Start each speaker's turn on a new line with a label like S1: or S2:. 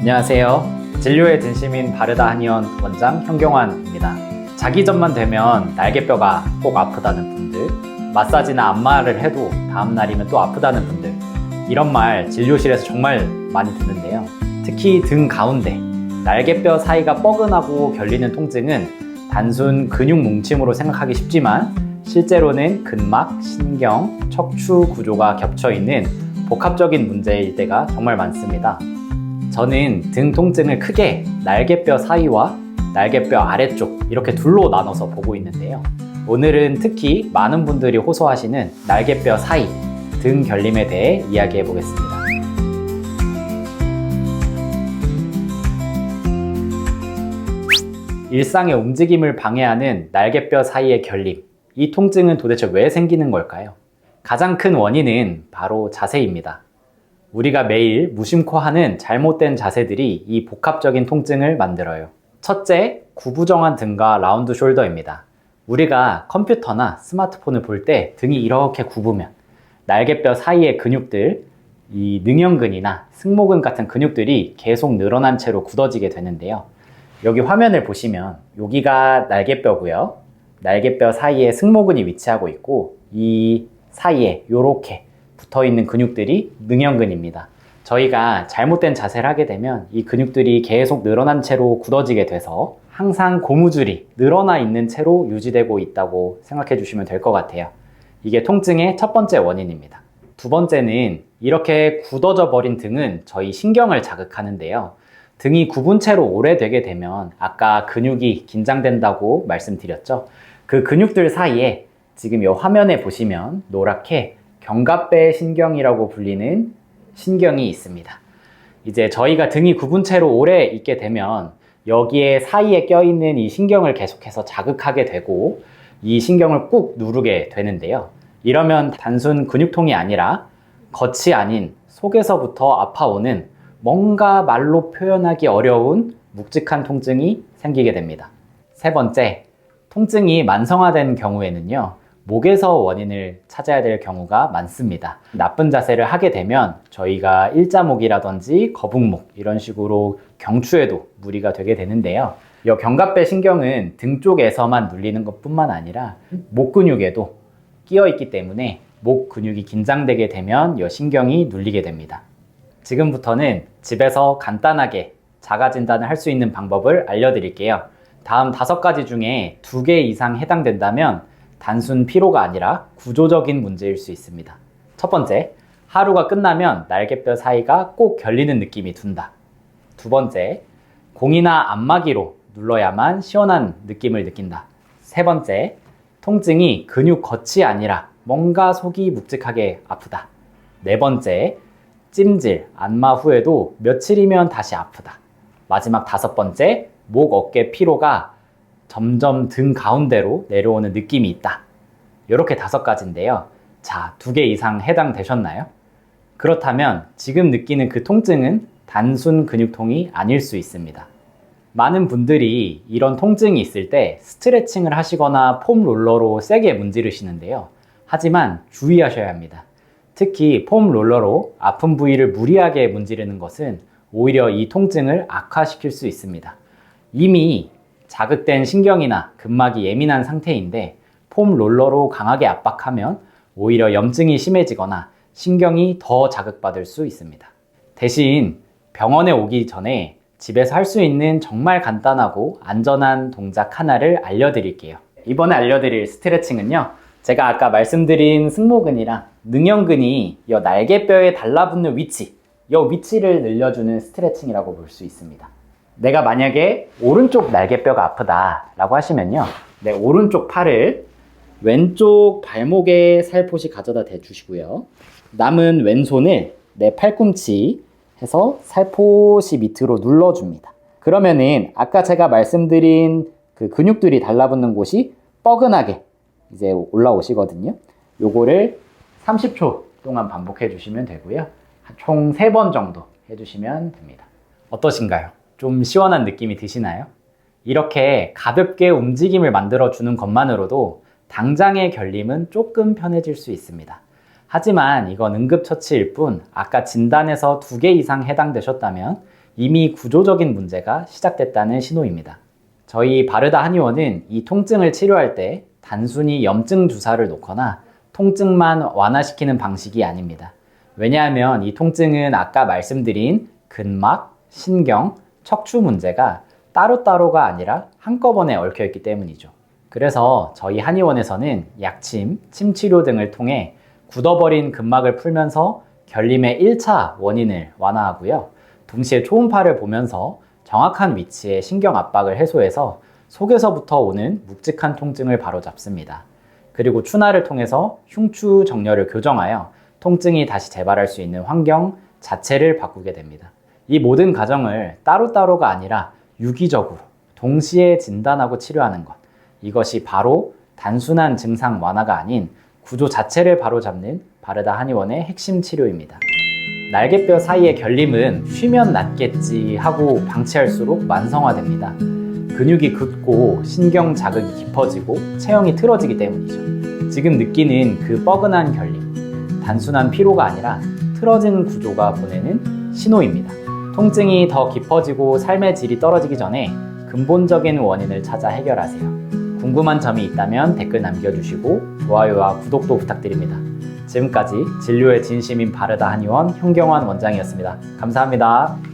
S1: 안녕하세요. 진료의 진심인 바르다 한의원 원장 현경환입니다. 자기 전만 되면 날개뼈가 꼭 아프다는 분들, 마사지나 안마를 해도 다음 날이면 또 아프다는 분들, 이런 말 진료실에서 정말 많이 듣는데요. 특히 등 가운데 날개뼈 사이가 뻐근하고 결리는 통증은 단순 근육 뭉침으로 생각하기 쉽지만 실제로는 근막, 신경, 척추 구조가 겹쳐 있는 복합적인 문제일 때가 정말 많습니다. 저는 등 통증을 크게 날개뼈 사이와 날개뼈 아래쪽 이렇게 둘로 나눠서 보고 있는데요. 오늘은 특히 많은 분들이 호소하시는 날개뼈 사이 등 결림에 대해 이야기해 보겠습니다. 일상의 움직임을 방해하는 날개뼈 사이의 결림. 이 통증은 도대체 왜 생기는 걸까요? 가장 큰 원인은 바로 자세입니다. 우리가 매일 무심코 하는 잘못된 자세들이 이 복합적인 통증을 만들어요. 첫째, 구부정한 등과 라운드 숄더입니다. 우리가 컴퓨터나 스마트폰을 볼 때 등이 이렇게 굽으면 날개뼈 사이의 근육들, 이 능형근이나 승모근 같은 근육들이 계속 늘어난 채로 굳어지게 되는데요. 여기 화면을 보시면 여기가 날개뼈고요. 날개뼈 사이에 승모근이 위치하고 있고 이 사이에 이렇게 붙어 있는 근육들이 능형근입니다. 저희가 잘못된 자세를 하게 되면 이 근육들이 계속 늘어난 채로 굳어지게 돼서 항상 고무줄이 늘어나 있는 채로 유지되고 있다고 생각해 주시면 될 것 같아요. 이게 통증의 첫 번째 원인입니다. 두 번째는 이렇게 굳어져 버린 등은 저희 신경을 자극하는데요. 등이 굽은 채로 오래되게 되면 아까 근육이 긴장된다고 말씀드렸죠. 그 근육들 사이에 지금 이 화면에 보시면 노랗게 견갑배 신경이라고 불리는 신경이 있습니다. 이제 저희가 등이 굽은 채로 오래 있게 되면 여기에 사이에 껴있는 이 신경을 계속해서 자극하게 되고 이 신경을 꾹 누르게 되는데요. 이러면 단순 근육통이 아니라 겉이 아닌 속에서부터 아파오는 뭔가 말로 표현하기 어려운 묵직한 통증이 생기게 됩니다. 세 번째, 통증이 만성화된 경우에는요, 목에서 원인을 찾아야 될 경우가 많습니다. 나쁜 자세를 하게 되면 저희가 일자목이라든지 거북목 이런 식으로 경추에도 무리가 되게 되는데요. 이 견갑배 신경은 등 쪽에서만 눌리는 것뿐만 아니라 목 근육에도 끼어 있기 때문에 목 근육이 긴장되게 되면 이 신경이 눌리게 됩니다. 지금부터는 집에서 간단하게 자가 진단을 할 수 있는 방법을 알려드릴게요. 다음 다섯 가지 중에 두 개 이상 해당된다면 단순 피로가 아니라 구조적인 문제일 수 있습니다. 첫 번째, 하루가 끝나면 날개뼈 사이가 꼭 결리는 느낌이 든다. 두 번째, 공이나 안마기로 눌러야만 시원한 느낌을 느낀다. 세 번째, 통증이 근육 겉이 아니라 뭔가 속이 묵직하게 아프다. 네 번째, 찜질, 안마 후에도 며칠이면 다시 아프다. 마지막 다섯 번째, 목, 어깨 피로가 점점 등 가운데로 내려오는 느낌이 있다. 이렇게 다섯 가지인데요. 자, 두 개 이상 해당되셨나요? 그렇다면 지금 느끼는 그 통증은 단순 근육통이 아닐 수 있습니다. 많은 분들이 이런 통증이 있을 때 스트레칭을 하시거나 폼 롤러로 세게 문지르시는데요. 하지만 주의하셔야 합니다. 특히 폼 롤러로 아픈 부위를 무리하게 문지르는 것은 오히려 이 통증을 악화시킬 수 있습니다. 이미 자극된 신경이나 근막이 예민한 상태인데 폼 롤러로 강하게 압박하면 오히려 염증이 심해지거나 신경이 더 자극받을 수 있습니다. 대신 병원에 오기 전에 집에서 할 수 있는 정말 간단하고 안전한 동작 하나를 알려드릴게요. 이번에 알려드릴 스트레칭은요. 제가 아까 말씀드린 승모근이랑 능형근이 이 날개뼈에 달라붙는 위치, 이 위치를 늘려주는 스트레칭이라고 볼 수 있습니다. 내가 만약에 오른쪽 날개뼈가 아프다라고 하시면요. 내 오른쪽 팔을 왼쪽 발목에 살포시 가져다 대주시고요. 남은 왼손을 내 팔꿈치 해서 살포시 밑으로 눌러줍니다. 그러면은 아까 제가 말씀드린 그 근육들이 달라붙는 곳이 뻐근하게 이제 올라오시거든요. 요거를 30초 동안 반복해 주시면 되고요. 총 3번 정도 해 주시면 됩니다. 어떠신가요? 좀 시원한 느낌이 드시나요? 이렇게 가볍게 움직임을 만들어 주는 것만으로도 당장의 결림은 조금 편해질 수 있습니다. 하지만 이건 응급처치일 뿐 아까 진단에서 두 개 이상 해당되셨다면 이미 구조적인 문제가 시작됐다는 신호입니다. 저희 바르다 한의원은 이 통증을 치료할 때 단순히 염증 주사를 놓거나 통증만 완화시키는 방식이 아닙니다. 왜냐하면 이 통증은 아까 말씀드린 근막, 신경, 척추 문제가 따로따로가 아니라 한꺼번에 얽혀 있기 때문이죠. 그래서 저희 한의원에서는 약침, 침치료 등을 통해 굳어버린 근막을 풀면서 결림의 1차 원인을 완화하고요. 동시에 초음파를 보면서 정확한 위치에 신경 압박을 해소해서 속에서부터 오는 묵직한 통증을 바로잡습니다. 그리고 추나를 통해서 흉추 정렬을 교정하여 통증이 다시 재발할 수 있는 환경 자체를 바꾸게 됩니다. 이 모든 과정을 따로따로가 아니라 유기적으로 동시에 진단하고 치료하는 것. 이것이 바로 단순한 증상 완화가 아닌 구조 자체를 바로잡는 바르다 한의원의 핵심 치료입니다. 날개뼈 사이의 결림은 쉬면 낫겠지 하고 방치할수록 만성화됩니다. 근육이 굳고 신경 자극이 깊어지고 체형이 틀어지기 때문이죠. 지금 느끼는 그 뻐근한 결림, 단순한 피로가 아니라 틀어진 구조가 보내는 신호입니다. 통증이 더 깊어지고 삶의 질이 떨어지기 전에 근본적인 원인을 찾아 해결하세요. 궁금한 점이 있다면 댓글 남겨주시고 좋아요와 구독도 부탁드립니다. 지금까지 진료의 진심인 바르다 한의원 현경환 원장이었습니다. 감사합니다.